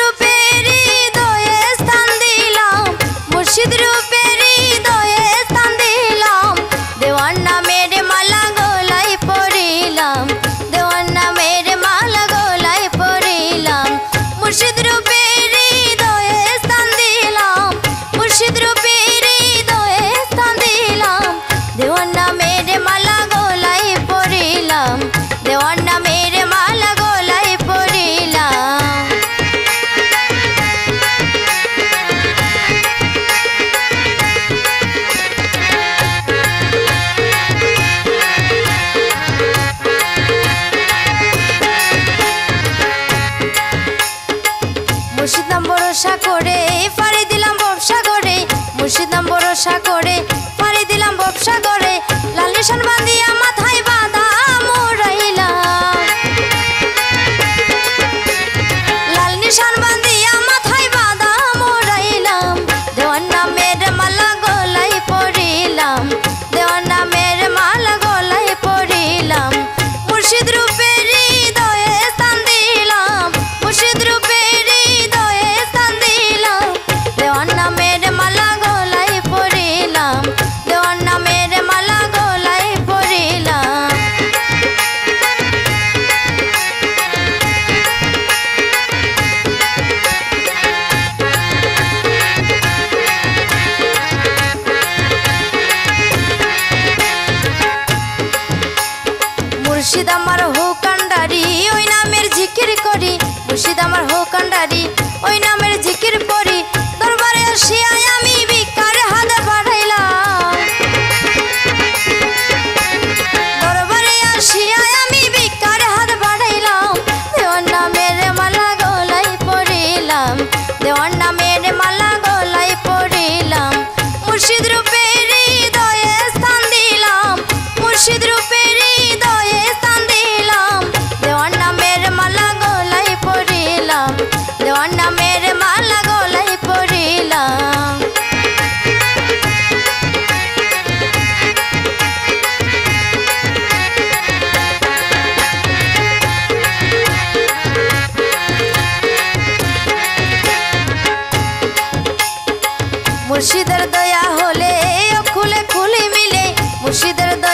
রূপের মুর্শিদ আমার হো কান্ডারি, ওই নামের করি। আমার হো কান্ডারি, ওই নামের দরবারে আসিয়ায় আমি বিকার হাত পাঠাইলাম দরবারে আসিয়ায় আমি বিকার দেওয়ার নামের মালা গলাই পড়িলাম। দেওয়ার নামের মালা গলাই পড়িলাম। মুর্শিদের দয়া হলে খুলে খুলে মিলে মুর্শিদের দয়া